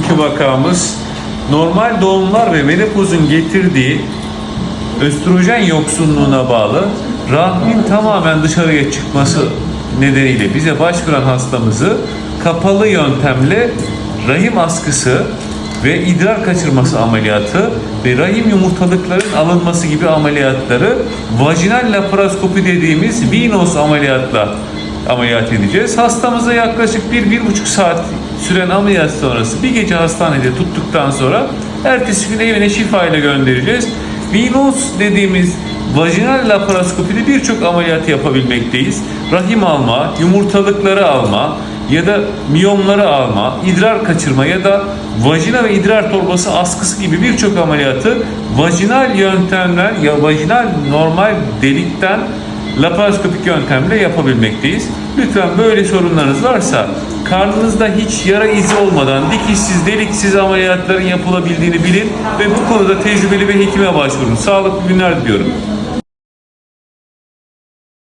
bugünkü vakamız. Normal doğumlar ve menopozun getirdiği östrojen yoksunluğuna bağlı rahmin tamamen dışarıya çıkması nedeniyle bize başvuran hastamızı kapalı yöntemle rahim askısı ve idrar kaçırması ameliyatı ve rahim yumurtalıkların alınması gibi ameliyatları vajinal laparoskopi dediğimiz Venous ameliyatla ameliyat edeceğiz. Hastamıza yaklaşık 1-1,5 saat süren ameliyat sonrası bir gece hastanede tuttuktan sonra ertesi gün evine şifa ile göndereceğiz. Venous dediğimiz vajinal laparoskopide birçok ameliyat yapabilmekteyiz. Rahim alma, yumurtalıkları alma ya da miyomları alma, idrar kaçırma ya da vajina ve idrar torbası askısı gibi birçok ameliyatı vajinal yöntemler ya vajinal normal delikten laparoskopik yöntemle yapabilmekteyiz. Lütfen böyle sorunlarınız varsa karnınızda hiç yara izi olmadan dikişsiz, deliksiz ameliyatların yapılabildiğini bilin ve bu konuda tecrübeli bir hekime başvurun. Sağlıklı günler diliyorum.